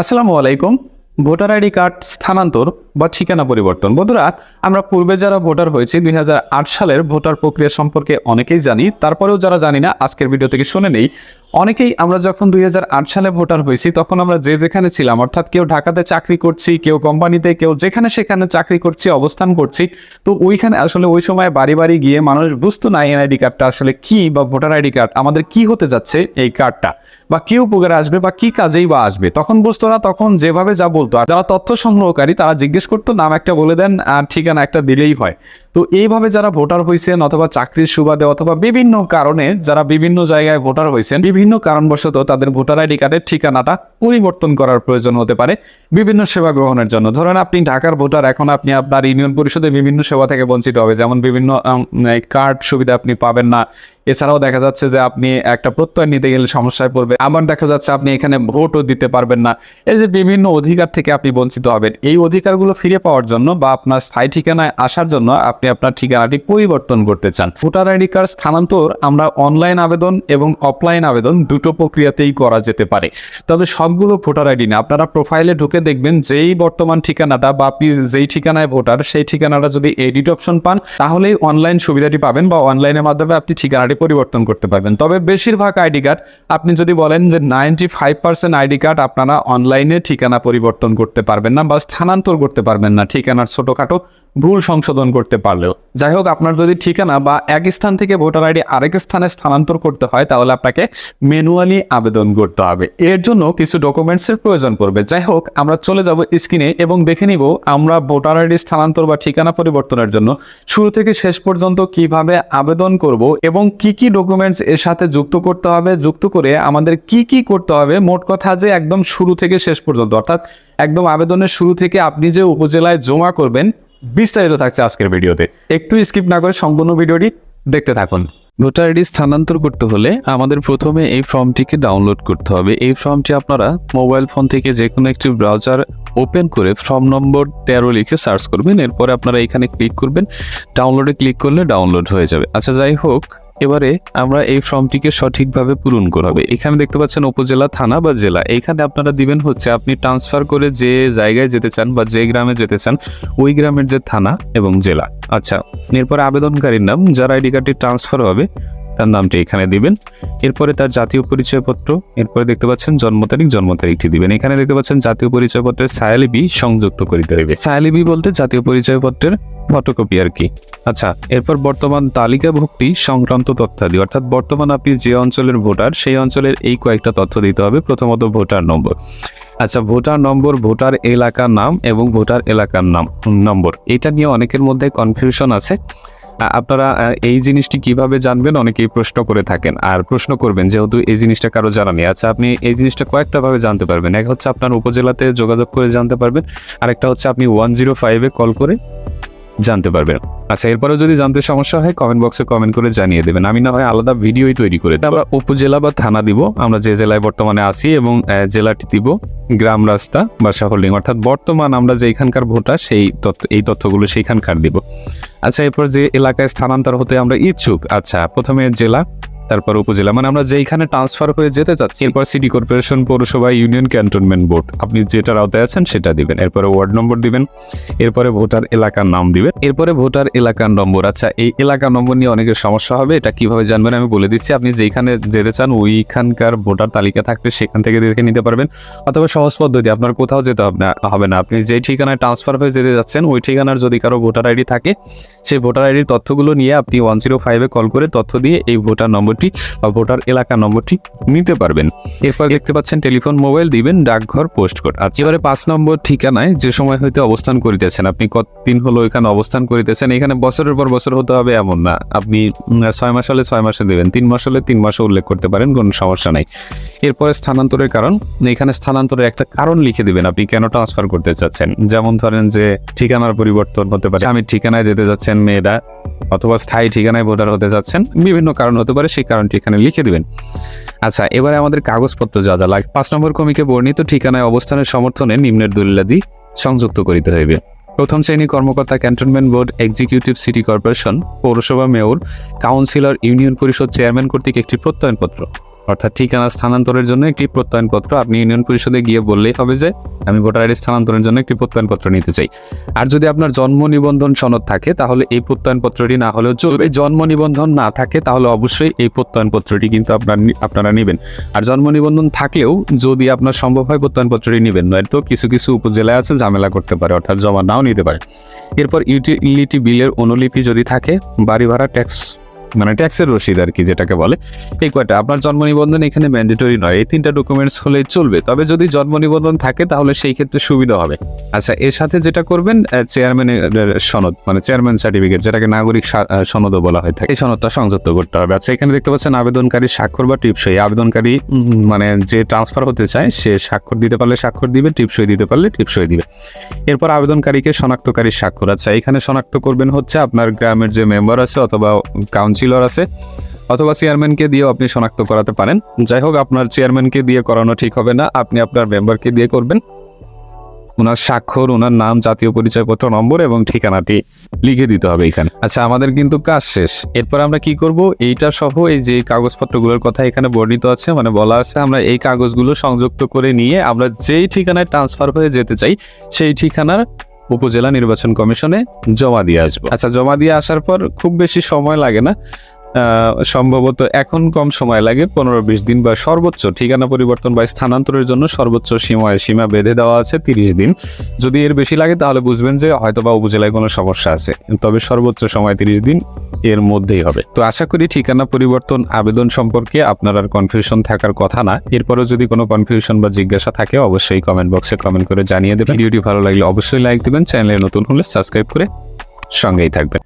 আসসালামু আলাইকুম। Voter ID card স্থানান্তর বা ঠিকানা পরিবর্তন। বন্ধুরা, আমরা পূর্বে যারা ভোটার হয়েছি, দুই হাজার আট সালের ভোটার প্রক্রিয়া সম্পর্কে অনেকেই জানি, তারপরেও যারা জানি না, আজকের ভিডিও থেকে শুনে নেই, অনেকেই আমরা যখন দুই হাজার আট সালে ভোটার হয়েছি, তখন আমরা যে যেখানে ছিলাম, অর্থাৎ কেউ ঢাকাতে চাকরি করছি, কেউ কোম্পানিতে, কেউ যেখানে সেখানে চাকরি করছি, অবস্থান করছি, তো ওইখানে আসলে ওই সময় বাড়ি বাড়ি গিয়ে মানুষ বুঝতো না এনআইডি কার্ডটা আসলে কি বা ভোটার আইডি কার্ড, আমাদের কি হতে যাচ্ছে এই কার্ডটা। বা কি উপকারে আসবে বা কি কাজেই বা আসবে, তখন বুঝতো না, তখন যেভাবে যা বলতো। আর যারা তথ্য সংগ্রহকারী, তারা জিজ্ঞেস করতো, নাম একটা বলে দেন, আর ঠিকানা একটা দিলেই হয়। তো এইভাবে যারা ভোটার হয়েছেন অথবা চাকরির সুবাদে অথবা বিভিন্ন কারণে যারা বিভিন্ন জায়গায় ভোটার হয়েছেন বিভিন্ন কারণবশত তাদের ভোটার আইডি কার্ডের ঠিকানাটা পরিবর্তন করার প্রয়োজন হতে পারে বিভিন্ন সেবা গ্রহণের জন্য। ধরেন আপনি ঢাকার ভোটার, এখন আপনি আপনার ইউনিয়ন পরিষদে বিভিন্ন সেবা থেকে বঞ্চিত হবে, যেমন বিভিন্ন কার্ড সুবিধা আপনি পাবেন না এছাড়াও দেখা যাচ্ছে যে আপনি একটা প্রত্যয় নিতে গেলে সমস্যায় পড়বে। আবার দেখা যাচ্ছে আপনি এখানে ভোটও দিতে পারবেন না। এই যে বিভিন্ন অধিকার থেকে আপনি বঞ্চিত হবেন, এই অধিকারগুলো ফিরে পাওয়ার জন্য বা আপনার স্থায়ী ঠিকানায় আসার জন্য আপনি আপনার ঠিকানাটি পরিবর্তন করতে চান। ভোটার আইডি কার্ড স্থানান্তর আমরা অনলাইন আবেদন এবং অফলাইন আবেদন দুটো প্রক্রিয়াতেই করা যেতে পারে। তবে সবগুলো ভোটার আইডি না, আপনারা প্রোফাইলে ঢুকে দেখবেন যেই বর্তমান ঠিকানাটা বা আপনি যেই ঠিকানায় ভোটার, সেই ঠিকানাটা যদি এডিট অপশন পান, তাহলেই অনলাইন সুবিধাটি পাবেন বা অনলাইনের মাধ্যমে আপনি ঠিকানাটি পরিবর্তন করতে পারবেন। তবে বেশিরভাগ আইডি কার্ড, আপনি যদি বলেন যে ninety five percent ID card আপনারা অনলাইনে ঠিকানা পরিবর্তন করতে পারবেন না বা স্থানান্তর করতে পারবেন না ঠিকানার ছোটোখাটো ভুল সংশোধন করতে পারলেও। যাই হোক আপনার যদি ঠিকানা বা এক স্থান থেকে ভোটার আইডি আরেক স্থানে স্থানান্তর করতে হয়, তাহলে আপনাকে ম্যানুয়ালি আবেদন করতে হবে। এর জন্য কিছু ডকুমেন্টসের প্রয়োজন পড়বে। যাই হোক আমরা চলে যাব স্ক্রিনে এবং দেখে নিব আমরা ভোটার আইডি স্থানান্তর বা ঠিকানা পরিবর্তনের জন্য শুরু থেকে শেষ পর্যন্ত কীভাবে আবেদন করব এবং কি কি ডকুমেন্টস এর সাথে যুক্ত করতে হবে, যুক্ত করে আমাদের কি কি করতে হবে, মোট কথা যে একদম শুরু থেকে শেষ পর্যন্ত, অর্থাৎ একদম আবেদনের শুরু থেকে আপনি যে উপজেলায় জমা করবেন বিস্তারিত থাকছে আজকের ভিডিওতে। একটু স্কিপ না করে সম্পূর্ণ ভিডিওটি দেখতে থাকুন। ভোটার আইডি স্থানান্তর করতে হলে আমাদের প্রথমে এই ফর্মটিকে ডাউনলোড করতে হবে। এই ফর্মটি আপনারা মোবাইল ফোন থেকে যে কোনো একটি ব্রাউজার ওপেন করে ফর্ম নম্বর তেরো লিখে সার্চ করবেন। এরপরে আপনারা এখানে ক্লিক করবেন। ডাউনলোডে ক্লিক করলে ডাউনলোড হয়ে যাবে। আচ্ছা যাই হোক এবারে আমরা এই ফর্মটিকে সঠিকভাবে পূরণ করা হবে এখানে দেখতে পাচ্ছেন উপজেলা, থানা বা জেলা। এখানে আপনারা দিবেন হচ্ছে আপনি ট্রান্সফার করে যে জায়গায় যেতে চান বা যে গ্রামে যেতে চান, ওই গ্রামের যে থানা এবং জেলা। আচ্ছা এরপরে আবেদনকারীর নাম, যার আইডি কার্ডটি ট্রান্সফার হবে, তার নামটি এখানে দিবেন। এরপরে তার জাতীয় পরিচয়পত্র, এরপরে দেখতে পাচ্ছেন জন্ম তারিখ, জন্ম তারিখটি দিবেন। এখানে দেখতে পাচ্ছেন জাতীয় পরিচয়পত্রের সায়ালিবি সংযুক্ত করিতে হবে সায়ালিবি বলতে জাতীয় পরিচয়পত্রের ফটোকপি আর কি। আচ্ছা এরপর বর্তমান তালিকাভুক্তি সংক্রান্ত তথ্যাদি। অর্থাৎ বর্তমান আপনি যে অঞ্চলের ভোটার, সেই অঞ্চলের এই কয়েকটা তথ্য দিতে হবে। প্রথমত ভোটার নম্বর। আচ্ছা ভোটার নম্বর, ভোটার এলাকার নাম এবং ভোটার এলাকার নাম, নম্বর। এটা নিয়ে অনেকের মধ্যে কনফিউশন আছে। আপনারা এই জিনিসটি কীভাবে জানবেন? অনেকেই প্রশ্ন করে থাকেন। আর প্রশ্ন করবেন, যেহেতু এই জিনিসটা কারও জানা নেই। আচ্ছা আপনি এই জিনিসটা কয়েকটা ভাবে জানতে পারবেন। এক হচ্ছে আপনার উপজেলাতে যোগাযোগ করে জানতে পারবেন। আরেকটা হচ্ছে আপনি ওয়ান জিরো ফাইভে কল করে জানতে পারবেন। আচ্ছা এরপরেও যদি জানতে সমস্যা হয় কমেন্ট বক্সে কমেন্ট করে জানিয়ে দেবেন। আমি না হয় আলাদা ভিডিওই তৈরি করে আমরা উপজেলা বা থানা দিব। আমরা যে জেলায় বর্তমানে আছি এবং জেলাটি দিব। গ্রাম, রাস্তা বা শাহলিং অর্থাৎ বর্তমান আমরা যে এখানকার ভোটার, সেই তথ্য, এই তথ্যগুলো সেইখানকার দিব। আচ্ছা এরপর যে এলাকায় স্থানান্তর হতে আমরা ইচ্ছুক আচ্ছা প্রথমে জেলা তারপর উপজেলা। মানে আমরা যেইখানে ট্রান্সফার হয়ে যেতে চাচ্ছি, এরপর সিটি কর্পোরেশন পৌরসভা ইউনিয়ন ক্যান্টনমেন্ট বোর্ড আপনি যেটার আওতায় আছেন সেটা দিবেন। এরপরে ওয়ার্ড নম্বর দিবেন, এরপরে ভোটার এলাকার নাম দিবেন, এরপরে ভোটার এলাকার নম্বর। আচ্ছা এই এলাকার নম্বর নিয়ে অনেকের সমস্যা হবে, এটা কীভাবে জানবেন আমি বলে দিচ্ছি। আপনি যেখানে যেতে চান, ওইখানকার ভোটার তালিকা থাকবে, সেখান থেকে দেখে নিতে পারবেন। অথবা সহজ পদ্ধতি, আপনার কোথাও যেতে হবে না আপনি যেই ঠিকানায় ট্রান্সফার হয়ে যেতে যাচ্ছেন, ওই ঠিকানার যদি কারও ভোটার আইডি থাকে, সেই ভোটার আইডির তথ্যগুলো নিয়ে আপনি ওয়ান জিরো ফাইভে কল করে তথ্য দিয়ে এই ভোটার নম্বরটি বা ভোটার এলাকা নম্বরটি নিতে পারবেন। এরপর দেখতে পাচ্ছেন টেলিফোন, মোবাইল দিবেন, ডাকঘর, পোস্ট কোড। আচ্ছা এবারে পাঁচ নম্বর ঠিকানায় যে সময় হইতে অবস্থান করিতেছেন, আপনি কতদিন হলো এখানে অবস্থান করিতেছেন? এখানে বছরের পর বছর হতে হবে এমন না। আপনি ছয় মাস হলে ছয় মাসে দেবেন, তিন মাস হলে তিন মাসে উল্লেখ করতে পারেন, কোনো সমস্যা নাই। এরপরে স্থানান্তরের কারণ, এখানে স্থানান্তরের একটা কারণ লিখে দিবেন আপনি কেন ট্রান্সফার করতে চাচ্ছেন। যেমন ধরেন যে ঠিকানার পরিবর্তন হতে পারে আমি ঠিকানায় যেতে যাচ্ছেন মেয়েরা, অথবা স্থায়ী ঠিকানায় ভোটার হতে যাচ্ছেন বিভিন্ন কারণ হতে পারে, সেই কারণটি এখানে লিখে দেবেন। আচ্ছা এবারে আমাদের কাগজপত্র যা যা লাগে পাঁচ নম্বর কমিকে বর্ণিত ঠিকানায় অবস্থানের সমর্থনে নিম্নের দলিলাদি সংযুক্ত করিতে হইবে। প্রথম শ্রেণি কর্মকর্তা cantonment board executive city corporation, পৌরসভা মেয়র, কাউন্সিলর ইউনিয়ন পরিষদ চেয়ারম্যান কর্তৃক একটি প্রত্যয়নপত্র। অর্থাৎ ঠিকানা স্থানান্তরের জন্য একটি প্রত্যয়নপত্র আপনি ইউনিয়ন পরিষদে গিয়ে বললেই হবে যে আমি ভোটার আইডি স্থানান্তরের জন্য একটি প্রত্যয়নপত্র নিতে চাই। আর যদি আপনার জন্ম নিবন্ধন সনদ থাকে, তাহলে এই প্রত্যয়নপত্রটি না হলেও চলবে। জন্ম নিবন্ধন না থাকে, তাহলে অবশ্যই এই প্রত্যয়নপত্রটি কিন্তু আপনার আপনারা নেবেন। আর জন্ম নিবন্ধন থাকলেও যদি আপনার সম্ভব হয় প্রত্যয়নপত্রটি নেবেন, নয়তো কিছু কিছু উপজেলায় আছে ঝামেলা করতে পারে, অর্থাৎ জমা নাও নিতে পারে। এরপর ইউটিলিটি বিলের অনুলিপি যদি থাকে বাড়ি ভাড়া ট্যাক্স মানে ট্যাক্সের রসিদ আর কি যেটাকে বলে। এই কয়টা আপনার জন্ম নিবন্ধন এখানে ম্যান্ডেটরি নয়, এই তিনটা ডকুমেন্টস হলেই চলবে। তবে যদি জন্ম নিবন্ধন থাকে তাহলে সেই ক্ষেত্রে সুবিধা হবে। আচ্ছা এর সাথে যেটা করবেন চেয়ারম্যানের সনদ মানে চেয়ারম্যান সার্টিফিকেট যেটাকে নাগরিক সনদও বলা হয় থাকে, এই সনদটা সংযুক্ত করতে হবে। আচ্ছা এখানে দেখতে পাচ্ছেন আবেদনকারী স্বাক্ষর বা টিপসই। আবেদনকারী মানে যে ট্রান্সফার হতে চায়, সে স্বাক্ষর দিতে পারলে স্বাক্ষর দিবে, টিপসই দিতে পারলে টিপসই দিবে। এরপর আবেদনকারীকে শনাক্তকারী স্বাক্ষর। আচ্ছা এখানে শনাক্ত করবেন হচ্ছে আপনার গ্রামের যে মেম্বার আছে অথবা কাউন্সিলর আছে, অথবা চেয়ারম্যানকে দিয়েও আপনি শনাক্ত করাতে পারেন। যাই হোক, আপনার চেয়ারম্যানকে দিয়ে করানো ঠিক হবে না, আপনি আপনার মেম্বারকে দিয়ে করবেন। ওনার স্বাক্ষর ওনার নাম, জাতীয় পরিচয়পত্র, নম্বর এবং ঠিকানাটি লিখে দিতে হবে এখানে। আচ্ছা আমাদের কিন্তু কাজ শেষ। এরপর আমরা কি করব? এইটা সহ এই যে কাগজপত্রগুলোর কথা এখানে বর্ণিত আছে মানে বলা আছে, আমরা এই কাগজগুলো সংযুক্ত করে নিয়ে আমরা যেই ঠিকানায় ট্রান্সফার হয়ে যেতে চাই, সেই ঠিকানার উপজেলা নির্বাচন কমিশনে জমা দিয়ে আসব। আচ্ছা জমা দিয়ে আসার পর খুব বেশি সময় লাগে না। সম্ভবত এখন কম সময় লাগে, পনেরো বিশ দিন বা সর্বোচ্চ ঠিকানা পরিবর্তন বা স্থানান্তরের জন্য সর্বোচ্চ সীমায় সীমা বেঁধে দেওয়া আছে তিরিশ দিন। যদি এর বেশি লাগে তাহলে বুঝবেন যে হয়তো বা উপজেলায় কোনো সমস্যা আছে। তবে সর্বোচ্চ সময় তিরিশ দিন এর মধ্যেই হবে। তো আশা করি ঠিকানা পরিবর্তন আবেদন সম্পর্কে আপনার আর কনফিউশন থাকার কথা না। এরপরেও যদি কোনো কনফিউশন বা জিজ্ঞাসা থাকে, অবশ্যই কমেন্ট বক্সে কমেন্ট করে জানিয়ে দেবেন। ভিডিওটি ভালো লাগলে অবশ্যই লাইক দেবেন। চ্যানেলে নতুন হলে সাবস্ক্রাইব করে সঙ্গেই থাকবেন।